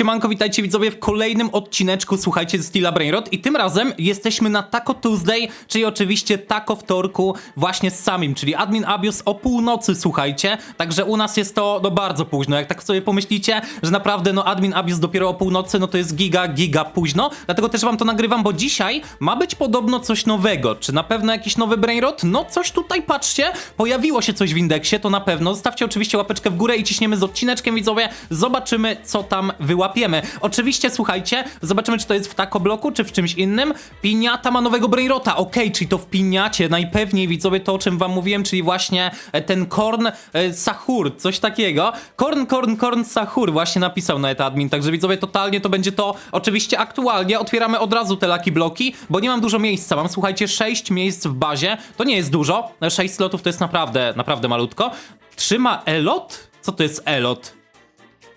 Siemanko, witajcie widzowie w kolejnym odcineczku, słuchajcie, z Stila Brainrot i tym razem jesteśmy na Taco Tuesday, czyli oczywiście Taco Wtorku właśnie z samim, czyli Admin Abuse o północy, słuchajcie, także u nas jest to no bardzo późno, jak tak sobie pomyślicie, że naprawdę no Admin Abuse dopiero o północy, no to jest giga, giga późno, dlatego też wam to nagrywam, bo dzisiaj ma być podobno coś nowego, czy na pewno jakiś nowy Brainrot? No coś tutaj, patrzcie, pojawiło się coś w indeksie, to na pewno, zostawcie oczywiście łapeczkę w górę i ciśniemy z odcineczkiem, widzowie, zobaczymy, co tam Oczywiście, słuchajcie, zobaczymy, czy to jest w Taco Bloku, czy w czymś innym. Piniata ma nowego Brainrota, okej, czyli to w Piniacie, najpewniej, widzowie, to o czym wam mówiłem, czyli właśnie e, ten Korn e, Sahur, coś takiego. Korn, Korn, Korn Sahur właśnie napisał na admin, także widzowie, totalnie to będzie to. Oczywiście aktualnie otwieramy od razu te Lucky Bloki, bo nie mam dużo miejsca, mam, słuchajcie, 6 miejsc w bazie, to nie jest dużo, 6 slotów to jest naprawdę, naprawdę malutko. Trzyma Elot? Co to jest Elot?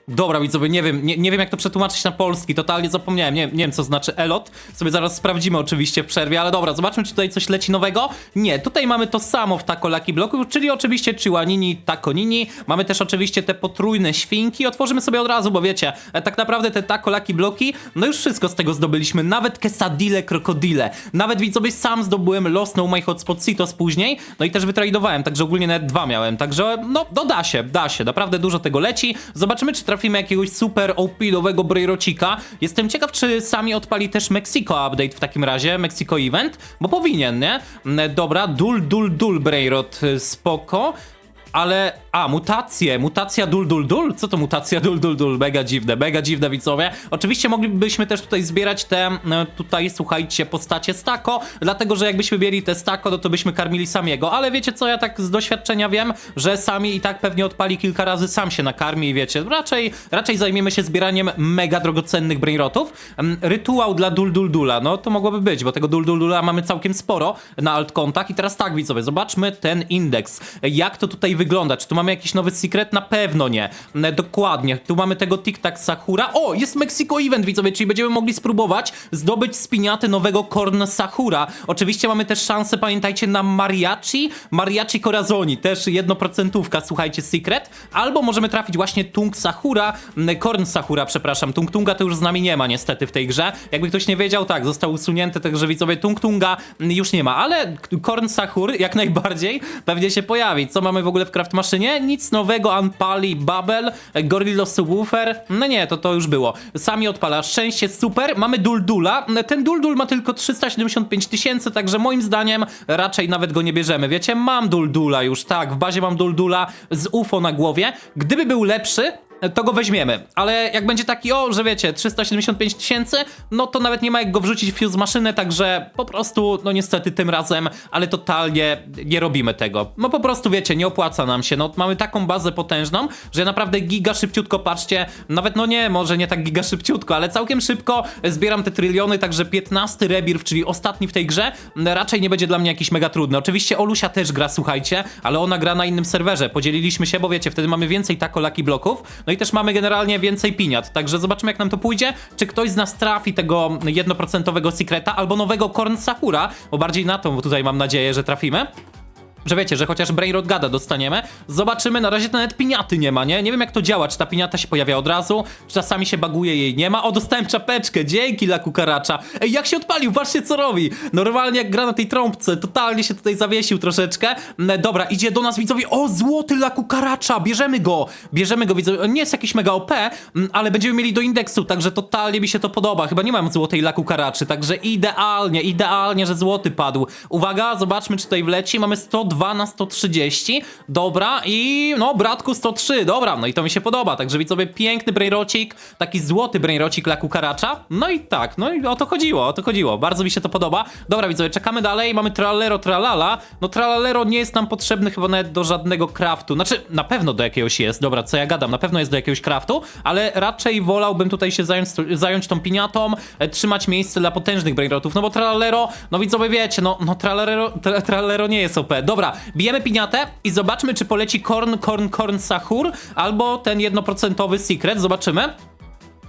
Dobra, widzowie, nie wiem, nie, nie wiem jak to przetłumaczyć na polski, totalnie zapomniałem, nie, nie wiem co znaczy elot, sobie zaraz sprawdzimy oczywiście w przerwie, ale dobra, zobaczmy czy tutaj coś leci nowego. Nie, tutaj mamy to samo w Taco Lucky Bloku, czyli oczywiście Chihuanini, Takonini, mamy też oczywiście te potrójne świnki, otworzymy sobie od razu, bo wiecie, e, tak naprawdę te Taco Lucky Bloki, no już wszystko z tego zdobyliśmy, nawet quesadille, krokodile, nawet widzowie sam zdobyłem Lost No My Hotspot Citos później, no i też wytradowałem, także ogólnie nawet dwa miałem, także no, no da się, da się, naprawdę dużo tego leci, zobaczymy czy trafimy jakiegoś super OP-owego Brayrocika. Jestem ciekaw, czy sami odpali też Mexico update w takim razie, Mexico event, bo powinien, nie? Mm, Dobra, dul, dul, dul Brayrot, y, spoko. Ale, a, mutacje, mutacja dul dul dul? Co to mutacja dul dul dul? Mega dziwne, mega dziwne widzowie. Oczywiście moglibyśmy też tutaj zbierać te, e, tutaj słuchajcie, postacie stako, dlatego, że jakbyśmy mieli te stako, no to byśmy karmili samiego, ale wiecie co, ja tak z doświadczenia wiem, że sami i tak pewnie odpali kilka razy, sam się nakarmi i wiecie, raczej, raczej zajmiemy się zbieraniem mega drogocennych brainrotów. Em, Rytuał dla dul dul dula, no to mogłoby być, bo tego dul dul dula mamy całkiem sporo na altkontach i teraz tak widzowie, zobaczmy ten indeks, jak to tutaj wygląda, czy tu mamy jakiś nowy secret? Na pewno nie. E, Dokładnie, tu mamy tego Tic Tac Sakura. O, jest Mexico Event, widzowie, czyli będziemy mogli spróbować zdobyć z nowego Korn Sakura. Oczywiście mamy też szansę, pamiętajcie, na Mariachi, Mariachi Corazoni, też jednoprocentówka, słuchajcie, secret. Albo możemy trafić właśnie Tung Sakura, Korn Sakura, przepraszam. Tung Tunga to już z nami nie ma niestety w tej grze. Jakby ktoś nie wiedział, tak, został usunięty, także widzowie Tung Tunga m, już nie ma, ale Korn Sahur jak najbardziej pewnie się pojawi. Co mamy w ogóle w Craft Maszynie? Nic nowego, Unpali, Babel, Gorillos Woofer, no nie, to to już było. Sami odpala, szczęście, super, mamy Duldula, ten Duldul ma tylko 375 tysięcy, także moim zdaniem raczej nawet go nie bierzemy, wiecie, mam Duldula już, tak, w bazie mam Duldula z UFO na głowie, gdyby był lepszy, to go weźmiemy. Ale jak będzie taki, o, że wiecie, 375 tysięcy, no to nawet nie ma jak go wrzucić w fuse maszynę, także po prostu, no niestety tym razem, ale totalnie nie robimy tego. No po prostu wiecie, nie opłaca nam się. No mamy taką bazę potężną, że naprawdę giga szybciutko, patrzcie, nawet no nie, może nie tak giga szybciutko, ale całkiem szybko zbieram te tryliony, także 15 rebirth, czyli ostatni w tej grze, raczej nie będzie dla mnie jakiś mega trudny. Oczywiście Olusia też gra, słuchajcie, ale ona gra na innym serwerze. Podzieliliśmy się, bo wiecie, wtedy mamy więcej tako lucky bloków, no i też mamy generalnie więcej piniat, także zobaczymy jak nam to pójdzie, czy ktoś z nas trafi tego jednoprocentowego secreta albo nowego Korn Sakura, bo bardziej na to tutaj mam nadzieję, że trafimy. Że wiecie, że chociaż Brainrot Gada dostaniemy. Zobaczymy, na razie to nawet piniaty nie ma, nie? Nie wiem jak to działa, czy ta piniata się pojawia od razu, czy czasami się baguje, jej nie ma. O, dostałem czapeczkę, dzięki dla kukaracza. Ej, jak się odpalił, patrzcie co robi. Normalnie jak gra na tej trąbce, totalnie się tutaj zawiesił troszeczkę. Mm, Dobra, idzie do nas widzowie, o, złoty dla kukaracza, bierzemy go. Bierzemy go, widzowie, on nie jest jakiś mega OP, mm, ale będziemy mieli do indeksu, także totalnie mi się to podoba. Chyba nie mam złotej laku karaczy, także idealnie, idealnie, że złoty padł. Uwaga, zobaczmy czy tutaj wleci, mamy 102 na 130, dobra i no bratku 103, dobra, no i to mi się podoba, także widzowie piękny brainrocik, taki złoty brainrocik laku karacza, no i tak, no i o to chodziło, o to chodziło, bardzo mi się to podoba. Dobra widzowie, czekamy dalej, mamy tralero tralala, no tralalero nie jest nam potrzebny chyba nawet do żadnego craftu, znaczy na pewno do jakiegoś jest, dobra, co ja gadam, na pewno jest do jakiegoś craftu, ale raczej wolałbym tutaj się zająć, zająć tą piniatą, e, trzymać miejsce dla potężnych brainrotów, no bo tralero, no widzowie wiecie, no, no tralero, tra, tralero nie jest OP. Dobra, bijemy piniatę i zobaczmy, czy poleci Korn, Korn, Korn Sahur, albo ten jednoprocentowy secret, zobaczymy.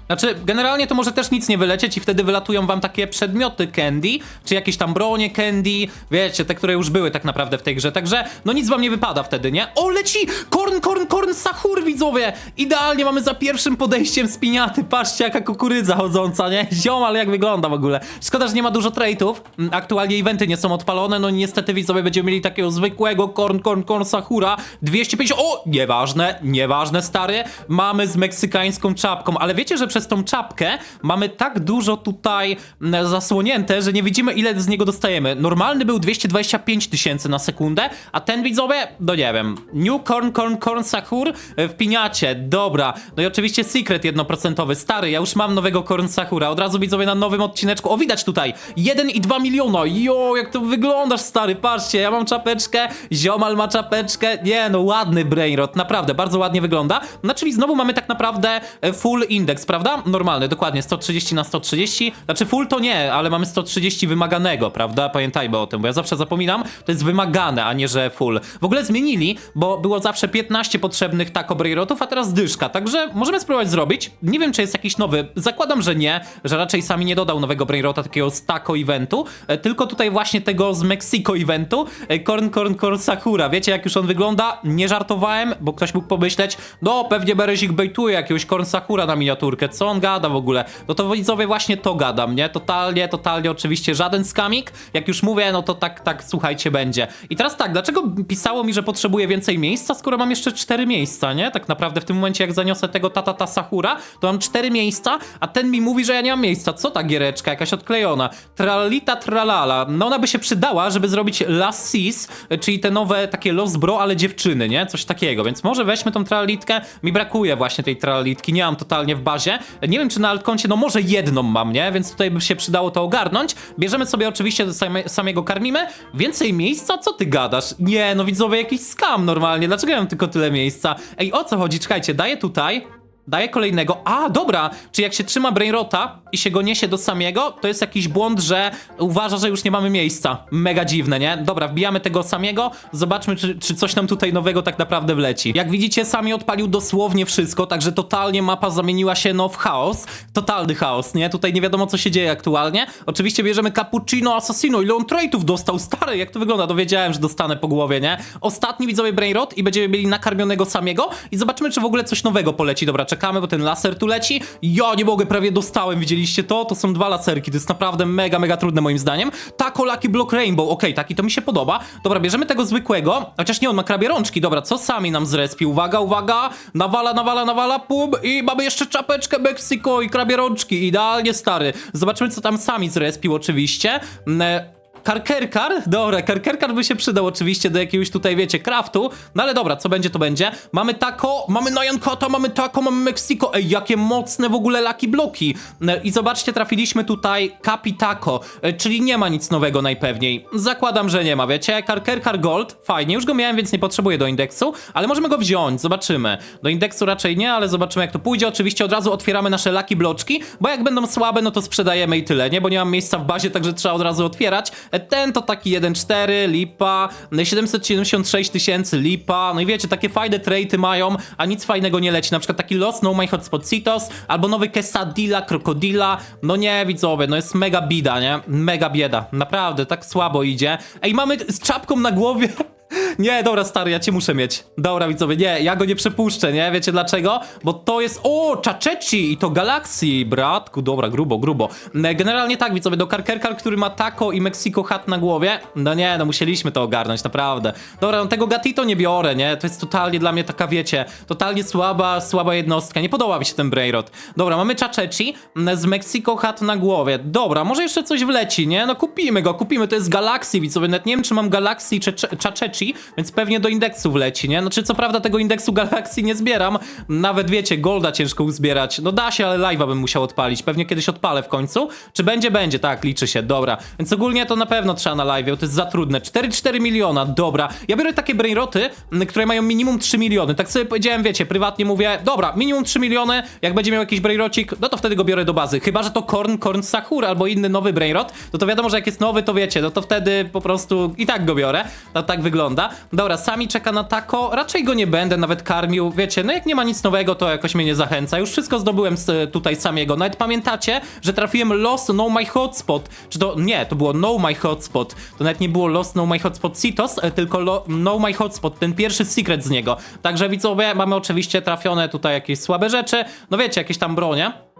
Znaczy, generalnie to może też nic nie wylecieć i wtedy wylatują wam takie przedmioty candy, czy jakieś tam bronie candy, wiecie, te, które już były tak naprawdę w tej grze, także no nic wam nie wypada wtedy, nie? O, leci! Korn, korn, korn, sahur, widzowie! Idealnie mamy za pierwszym podejściem spiniaty, patrzcie jaka kukurydza chodząca, nie? Ziom, ale jak wygląda w ogóle. Szkoda, że nie ma dużo traitów, Mm, aktualnie eventy nie są odpalone, no niestety widzowie będziemy mieli takiego zwykłego korn, korn, korn, sahura, 250, o, nieważne, nieważne, stary, mamy z meksykańską czapką, ale wiecie, że przez tą czapkę. Mamy tak dużo tutaj mm, zasłonięte, że nie widzimy ile z niego dostajemy. Normalny był 225 tysięcy na sekundę, a ten widzowie, no nie wiem, New Corn Corn Corn Sahur e, w piniacie, dobra. No i oczywiście secret jednoprocentowy, stary, ja już mam nowego Corn Sahura, od razu widzowie na nowym odcineczku, o widać tutaj, 1,2 miliona, jo, jak to wyglądasz stary, patrzcie, ja mam czapeczkę, ziomal ma czapeczkę, nie no, ładny brainrot, naprawdę, bardzo ładnie wygląda, no czyli znowu mamy tak naprawdę e, full indeks, prawda? Normalny, dokładnie, 130 na 130, znaczy full to nie, ale mamy 130 wymaganego, prawda? Pamiętajmy o tym, bo ja zawsze zapominam, to jest wymagane, a nie, że full. W ogóle zmienili, bo było zawsze 15 potrzebnych taco brainrotów, a teraz dyszka, także możemy spróbować zrobić. Nie wiem, czy jest jakiś nowy, zakładam, że nie, że raczej sami nie dodał nowego brainrota takiego z taco eventu, e, tylko tutaj właśnie tego z Mexico eventu, e, Corn Corn Corn Sakura. Wiecie, jak już on wygląda? Nie żartowałem, bo ktoś mógł pomyśleć, no pewnie Berezik bejtuje jakiegoś Corn Sakura na miniaturkę, co on gada w ogóle? No to widzowie właśnie to gadam, nie? Totalnie, totalnie oczywiście żaden skamik. Jak już mówię, no to tak, tak, słuchajcie, będzie. I teraz tak, dlaczego pisało mi, że potrzebuję więcej miejsca, skoro mam jeszcze cztery miejsca, nie? Tak naprawdę w tym momencie, jak zaniosę tego Tatata Sahura, to mam cztery miejsca, a ten mi mówi, że ja nie mam miejsca. Co ta giereczka? Jakaś odklejona. Tralita tralala. No ona by się przydała, żeby zrobić Last Seas, czyli te nowe takie Lost Bro, ale dziewczyny, nie? Coś takiego, więc może weźmy tą tralitkę. Mi brakuje właśnie tej tralitki, nie mam totalnie w bazie. Nie wiem, czy na altkoncie, no może jedną mam, nie? Więc tutaj by się przydało to ogarnąć. Bierzemy sobie oczywiście same, samego karmimy. Więcej miejsca? Co ty gadasz? Nie, no widzowie, jakiś skam normalnie. Dlaczego ja mam tylko tyle miejsca? Ej, o co chodzi? Czekajcie, daję tutaj. Daję kolejnego. A, dobra! Czy jak się trzyma Brainrota i się go niesie do samego, to jest jakiś błąd, że uważa, że już nie mamy miejsca. Mega dziwne, nie? Dobra, wbijamy tego samego, zobaczmy, czy, czy coś nam tutaj nowego tak naprawdę wleci. Jak widzicie, sami odpalił dosłownie wszystko, także totalnie mapa zamieniła się no w chaos. Totalny chaos, nie? Tutaj nie wiadomo, co się dzieje aktualnie. Oczywiście bierzemy Cappuccino Assassino. Ile on traitów dostał? Stary, jak to wygląda? Dowiedziałem, że dostanę po głowie, nie? Ostatni widzowie Brainrot i będziemy mieli nakarmionego samego i zobaczymy, czy w ogóle coś nowego poleci. Dobra, czekamy, bo ten laser tu leci. Ja nie mogę, prawie dostałem, widzieliście to? To są dwa laserki, to jest naprawdę mega, mega trudne moim zdaniem. Taco Lucky Block Rainbow, okej, taki to mi się podoba. Dobra, bierzemy tego zwykłego, chociaż nie, on ma krabie rączki. Dobra, co sami nam zrespi? Uwaga, uwaga, nawala, nawala, nawala, pum i mamy jeszcze czapeczkę Mexico i krabie rączki, idealnie stary. Zobaczymy, co tam sami zrespił oczywiście. Mm, Karkerkar? Dobra, karkerkar by się przydał oczywiście do jakiegoś tutaj, wiecie, craftu. No ale dobra, co będzie, to będzie. Mamy taco, mamy Nyankata, mamy taco, mamy Mexico. Ej, jakie mocne w ogóle laki bloki. E, I zobaczcie, trafiliśmy tutaj Capi Taco, e, czyli nie ma nic nowego najpewniej. Zakładam, że nie ma, wiecie. Karkerkar Gold, fajnie, już go miałem, więc nie potrzebuję do indeksu, ale możemy go wziąć, zobaczymy. Do indeksu raczej nie, ale zobaczymy jak to pójdzie. Oczywiście od razu otwieramy nasze laki bloczki, bo jak będą słabe, no to sprzedajemy i tyle, nie? Bo nie mam miejsca w bazie, także trzeba od razu otwierać. E, Ten to taki 1.4, lipa, no i 776 tysięcy, lipa, no i wiecie, takie fajne traity mają, a nic fajnego nie leci, na przykład taki Lost No My Hotspot Citos, albo nowy Quesadilla, Krokodilla, no nie, widzowie, no jest mega bida, nie? Mega bieda, naprawdę, tak słabo idzie. Ej, mamy z czapką na głowie... Nie, dobra, stary, ja cię muszę mieć. Dobra, widzowie, nie, ja go nie przepuszczę, nie? Wiecie dlaczego? Bo to jest. O, Czaceci i to Galaxy, bratku, dobra, grubo, grubo. E, Generalnie tak, widzowie, do Karkerkar, który ma taco i Mexico hat na głowie. No nie, no musieliśmy to ogarnąć, naprawdę. Dobra, no tego Gatito nie biorę, nie? To jest totalnie dla mnie taka, wiecie, totalnie słaba, słaba jednostka. Nie podoba mi się ten Brainrot. Dobra, mamy Czaceci z Mexico hat na głowie. Dobra, może jeszcze coś wleci, nie? No kupimy go, kupimy, to jest Galaxy, widzowie. Nawet nie wiem, czy mam Galaxy czy Czaceci, więc pewnie do indeksu wleci, nie? Znaczy, co prawda tego indeksu Galaxy nie zbieram, nawet wiecie, Golda ciężko uzbierać. No da się, ale live'a bym musiał odpalić. Pewnie kiedyś odpalę w końcu. Czy będzie? Będzie, tak, liczy się, dobra. Więc ogólnie to na pewno trzeba na live'ie, bo to jest za trudne. 4,4 miliona, dobra. Ja biorę takie brainroty, które mają minimum 3 miliony. Tak sobie powiedziałem, wiecie, prywatnie mówię, dobra, minimum 3 miliony, jak będzie miał jakiś brainrocik, no to wtedy go biorę do bazy. Chyba, że to Korn, Korn Sakura albo inny nowy brainrot, no to wiadomo, że jak jest nowy, to wiecie, no to wtedy po prostu i tak go biorę. No tak wygląda. Wygląda. Dobra, sami czeka na tako, raczej go nie będę nawet karmił, wiecie, no jak nie ma nic nowego, to jakoś mnie nie zachęca. Już wszystko zdobyłem z, tutaj samiego. Nawet pamiętacie, że trafiłem Lost No My Hotspot. Czy to, nie, to było No My Hotspot. To nawet nie było Lost No My Hotspot Citos, e, tylko lo, No My Hotspot, ten pierwszy secret z niego. Także widzowie, mamy oczywiście trafione tutaj jakieś słabe rzeczy, no wiecie, jakieś tam bronie.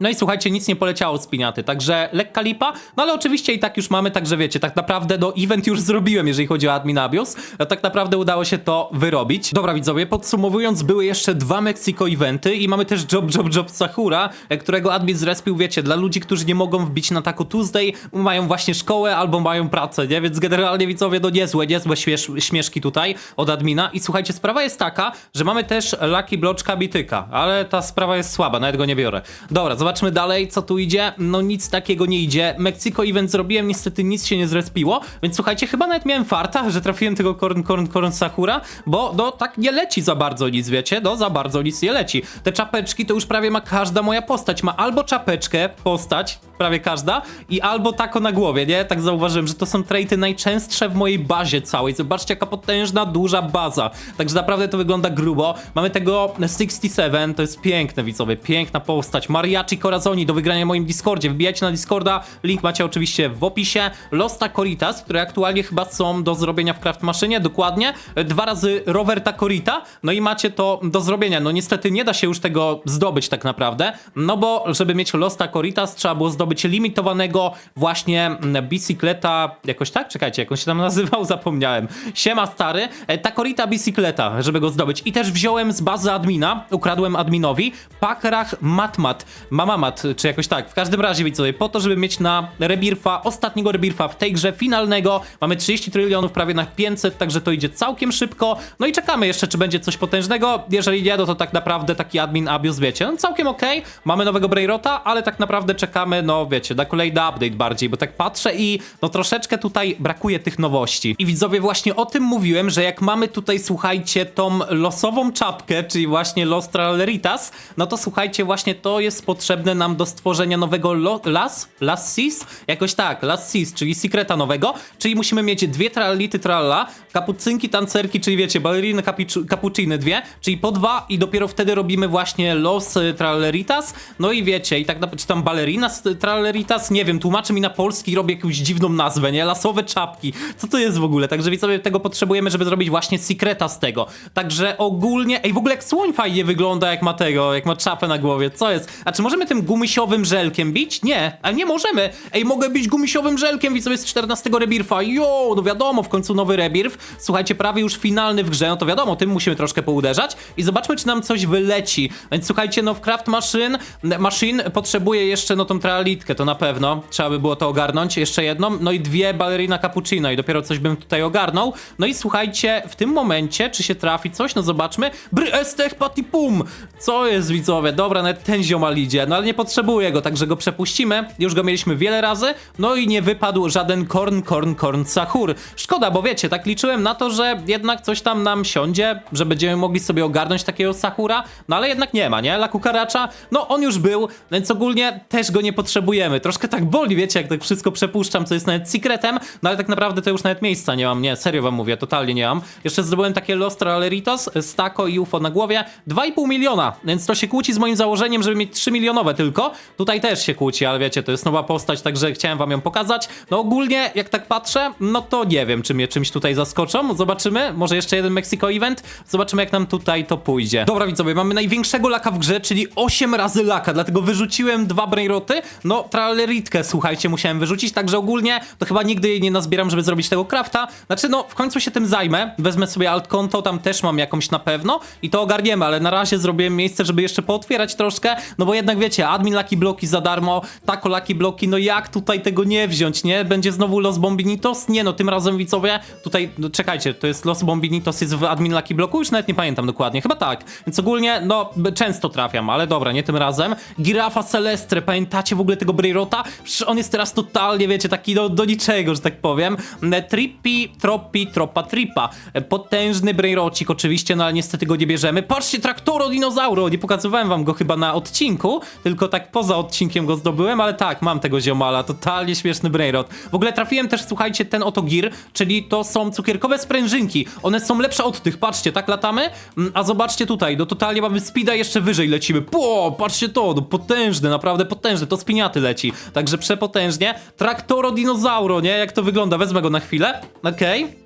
No i słuchajcie, nic nie poleciało z piniaty, także lekka lipa, no ale oczywiście i tak już mamy, także wiecie, tak naprawdę do event już zrobiłem, jeżeli chodzi o Adminabius, a tak naprawdę udało się to wyrobić. Dobra widzowie, podsumowując, były jeszcze dwa Mexico eventy i mamy też Job Job Job Sakura, e, którego admin zrespił, wiecie, dla ludzi, którzy nie mogą wbić na Taco Tuesday, mają właśnie szkołę albo mają pracę, nie? Więc generalnie widzowie, no niezłe, niezłe śmiesz śmieszki tutaj od admina i słuchajcie, sprawa jest taka, że mamy też Lucky Bloczka Bityka, ale ta sprawa jest słaba, nawet go nie biorę. Dobra, zobaczmy dalej, co tu idzie. No nic takiego nie idzie. Mexico event zrobiłem, niestety nic się nie zrespiło, więc słuchajcie, chyba nawet miałem farta, że trafiłem tego Korn Korn Korn Sakura, bo no tak nie leci za bardzo nic, wiecie? No za bardzo nic nie leci. Te czapeczki to już prawie ma każda moja postać. Ma albo czapeczkę, postać, prawie każda, i albo tako na głowie, nie? Tak zauważyłem, że to są traity najczęstsze w mojej bazie całej. Zobaczcie, jaka potężna, duża baza. Także naprawdę to wygląda grubo. Mamy tego 67, to jest piękne, widzowie, piękna postać. Mariachi Corazoni do wygrania w moim Discordzie. Wbijajcie na Discorda, link macie oczywiście w opisie. Losta Coritas, które aktualnie chyba są do zrobienia w Craft Maszynie, dokładnie. Dwa razy Roverta Corita, no i macie to do zrobienia. No niestety nie da się już tego zdobyć tak naprawdę, no bo żeby mieć Losta Coritas trzeba było zdobyć limitowanego właśnie mm, bicykleta, jakoś tak? Czekajcie, jak on się tam nazywał? Zapomniałem. Siema stary, e, ta Corita bicykleta, żeby go zdobyć. I też wziąłem z bazy admina, ukradłem adminowi, Pakrach Matmat, Mamamat, czy jakoś tak. W każdym razie widzowie, po to, żeby mieć na rebirfa, ostatniego rebirfa w tej grze finalnego, mamy 30 trylionów, prawie na 500, także to idzie całkiem szybko. No i czekamy jeszcze, czy będzie coś potężnego. Jeżeli nie, no to tak naprawdę taki admin abuse, wiecie, no całkiem okej. Mamy nowego Brayrota, ale tak naprawdę czekamy, no wiecie, na kolejny update bardziej, bo tak patrzę i no troszeczkę tutaj brakuje tych nowości. I widzowie, właśnie o tym mówiłem, że jak mamy tutaj, słuchajcie, tą losową czapkę, czyli właśnie Los Traleritas, no to słuchajcie, właśnie to jest potrzebne nam do stworzenia nowego las, las? Sis, jakoś tak, las sis, czyli secreta nowego, czyli musimy mieć dwie trality tralla, kapucynki, tancerki, czyli wiecie, baleriny, cappucciny dwie, czyli po dwa i dopiero wtedy robimy właśnie los y, tralleritas, no i wiecie, i tak naprawdę, czy tam balerina s- tralleritas, nie wiem, tłumaczy mi na polski, robię jakąś dziwną nazwę, nie, lasowe czapki, co to jest w ogóle, także widzowie tego potrzebujemy, żeby zrobić właśnie secreta z tego, także ogólnie, ej, w ogóle jak słoń fajnie wygląda, jak ma tego, jak ma czapę na głowie, co jest, a czy możemy tym gumisiowym żelkiem bić? Nie, a nie możemy, ej, mogę bić gumisiowym żelkiem, widzowie z 14 rebirfa, jo, no wiadomo, w końcu nowy rebirf, słuchajcie, prawie już finalny w grze, no to wiadomo, tym musimy troszkę pouderzać. I zobaczmy, czy nam coś wyleci, więc słuchajcie, no w Craft Machine, Machine potrzebuje jeszcze, no tą trealitkę, to na pewno, trzeba by było to ogarnąć, jeszcze jedną, no i dwie ballerina cappuccino i dopiero coś bym tutaj ogarnął, no i słuchajcie, w tym momencie, czy się trafi coś, no zobaczmy, bry estech pati pum, co jest widzowie, dobra, nawet ten ziomal idzie, no ale nie potrzebuję go, także go przepuścimy, już go mieliśmy wiele razy, no i nie wypadł żaden korn, korn, korn, sahur, szkoda, bo wiecie, tak liczyłem na to, że jednak coś tam nam siądzie, że będziemy mogli sobie ogarnąć takiego sahura, no ale jednak nie ma, nie, la kukaracza, no on już był, więc ogólnie też go nie potrzebujemy, troszkę tak boli, wiecie, jak tak wszystko przepuszczam, co jest nawet secretem, no ale tak naprawdę to już nawet miejsca nie mam, nie, serio wam mówię, totalnie nie mam, jeszcze zdobyłem takie Los Traleritos, Stako i UFO na głowie, 2,5 miliona, więc to się kłóci z moim założeniem, żeby mieć 3 milionowe tylko, tutaj też się kłóci, ale wiecie, to jest nowa postać, także chciałem wam ją pokazać, no ogólnie, jak tak patrzę, no to nie wiem, czy mnie czymś tutaj zaskoczą, zobaczymy, może jeszcze jeden Mexico Event, zobaczymy jak nam tutaj to pójdzie. Dobra widzowie, mamy największego laka w grze, czyli 8 razy laka, dlatego wyrzuciłem dwa brainroty, no traleritkę, słuchajcie, musiałem wyrzucić, także ogólnie to chyba nigdy jej nie nazbieram, żeby zrobić tego crafta, znaczy no, w końcu się tym zajmę, wezmę sobie alt konto, tam też mam jakąś na pewno i to ogarniemy, ale na razie zrobiłem miejsce, żeby jeszcze pootwierać troszkę, no bo jednak wiecie, admin Lucky Bloki za darmo, tako Lucky Bloki, no jak tutaj tego nie wziąć, nie? Będzie znowu Los Bombinitos? Nie no, tym razem widzowie, tutaj, no czekajcie, to jest Los Bombinitos jest w admin Lucky Bloku? Już nawet nie pamiętam dokładnie, chyba tak, więc ogólnie, no, często trafiam, ale dobra, nie tym razem. Girafa Celestre, pamiętacie w ogóle tego Brayrota, przecież on jest teraz totalnie, wiecie, taki do, do niczego, że tak powiem. E, Trippi, Troppi, Tropa, Tripa. E, Potężny Brayrocik oczywiście, no ale niestety go nie bierzemy. Patrzcie, Traktoro Dinozauro, nie pokazywałem wam go chyba na odcinku, tylko tak poza odcinkiem go zdobyłem, ale tak, mam tego ziomala, totalnie śmieszny Brainrot. W ogóle trafiłem też, słuchajcie, ten oto gir, czyli to są cukierkowe sprężynki. One są lepsze od tych, patrzcie, tak latamy, Mm, a zobaczcie tutaj, no totalnie mamy speeda, jeszcze wyżej lecimy. Po, patrzcie to, no potężny, naprawdę potężny, to spiniaty leci, także przepotężnie. Traktoro Dinozauro, nie? Jak to wygląda? Wezmę go na chwilę, okej.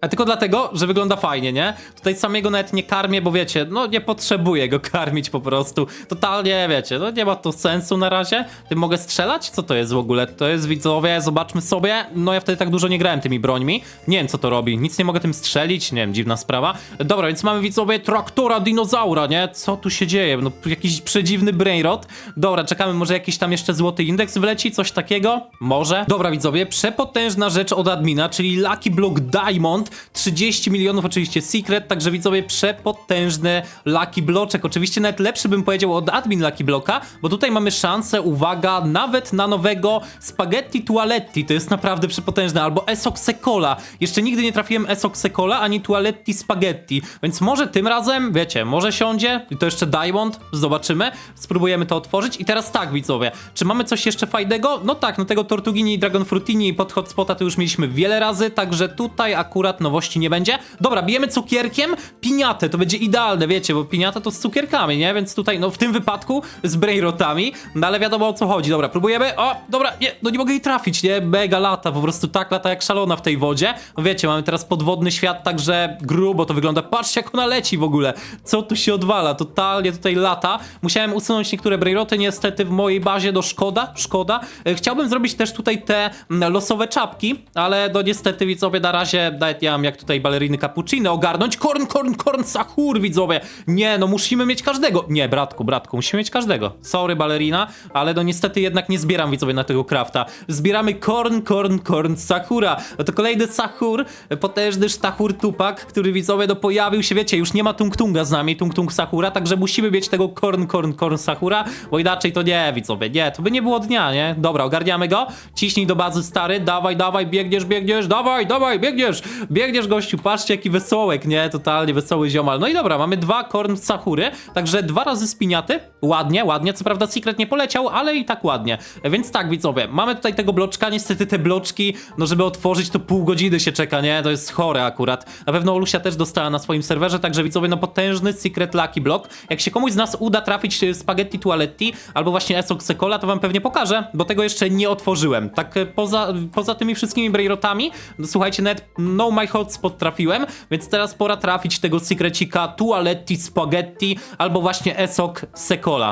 A tylko dlatego, że wygląda fajnie, nie? Tutaj samego nawet nie karmię, bo wiecie, no nie potrzebuję go karmić po prostu. Totalnie, wiecie, no nie ma to sensu na razie. Tym mogę strzelać? Co to jest w ogóle? To jest widzowie, zobaczmy sobie. No ja wtedy tak dużo nie grałem tymi brońmi. Nie wiem co to robi. Nic nie mogę tym strzelić, nie wiem, dziwna sprawa. Dobra, więc mamy widzowie traktora dinozaura, nie? Co tu się dzieje? No jakiś przedziwny brainrot. Dobra, czekamy, może jakiś tam jeszcze złoty indeks wleci, coś takiego? Może? Dobra widzowie, przepotężna rzecz od admina, czyli Lucky Block Diamond. 30 milionów oczywiście secret, także widzowie przepotężny Lucky Bloczek. Oczywiście nawet lepszy bym powiedział od admin Lucky Blocka, bo tutaj mamy szansę, uwaga, nawet na nowego Spaghetti Tualetti. To jest naprawdę przepotężne, albo Esok Secola. Jeszcze nigdy nie trafiłem Esok Secola, ani Tualetti Spaghetti, więc może tym razem, wiecie, może siądzie i to jeszcze Diamond, zobaczymy. Spróbujemy to otworzyć i teraz tak, widzowie, czy mamy coś jeszcze fajnego? No tak, no tego Tortugini i Dragon Frutini i pod Hotspota to już mieliśmy wiele razy, także tutaj akurat nowości nie będzie. Dobra, bijemy cukierkiem piniatę, to będzie idealne, wiecie, bo piniata to z cukierkami, nie? Więc tutaj, no w tym wypadku z brainrotami, no ale wiadomo o co chodzi. Dobra, próbujemy. O, dobra, nie, no nie mogę jej trafić, nie? Mega lata, po prostu tak lata jak szalona w tej wodzie. No wiecie, mamy teraz podwodny świat, także grubo to wygląda. Patrzcie jak ona leci w ogóle. Co tu się odwala? Totalnie tutaj lata. Musiałem usunąć niektóre brainroty, niestety w mojej bazie, no szkoda, szkoda. E, Chciałbym zrobić też tutaj te losowe czapki, ale no niestety widzowie na razie nawet nie jak tutaj baleriny cappuccino ogarnąć. Korn, korn, korn, sahur widzowie. Nie, no musimy mieć każdego. Nie, bratku, bratku, musimy mieć każdego. Sorry balerina, ale no niestety jednak nie zbieram widzowie na tego crafta. Zbieramy korn, korn, korn, sakura. No to kolejny sahur, potężny sztachur tupak, który widzowie no pojawił się, wiecie, już nie ma tung tunga z nami, tung tung sakura, także musimy mieć tego korn, korn, korn, sakura, bo inaczej to nie, widzowie, nie, to by nie było dnia, nie? Dobra, ogarniamy go, ciśnij do bazy stary, dawaj, dawaj, biegniesz, biegniesz, dawaj, dawaj, biegniesz, biegniesz gościu, patrzcie jaki wesołek, nie? Totalnie wesoły ziomal. No i dobra, mamy dwa korn sachury, także dwa razy spiniaty, ładnie, ładnie, co prawda secret nie poleciał, ale i tak ładnie. Więc tak, widzowie, mamy tutaj tego bloczka, niestety te bloczki, no żeby otworzyć to pół godziny się czeka, nie? To jest chore akurat. Na pewno Olusia też dostała na swoim serwerze, także widzowie, no potężny secret lucky block. Jak się komuś z nas uda trafić e, spaghetti tualetti, albo właśnie esok secola, to wam pewnie pokażę, bo tego jeszcze nie otworzyłem. Tak e, poza, poza tymi wszystkimi brainrotami, no, słuchajcie, net no my hotspot trafiłem, więc teraz pora trafić tego secrecika tualetti spaghetti, albo właśnie esok secola.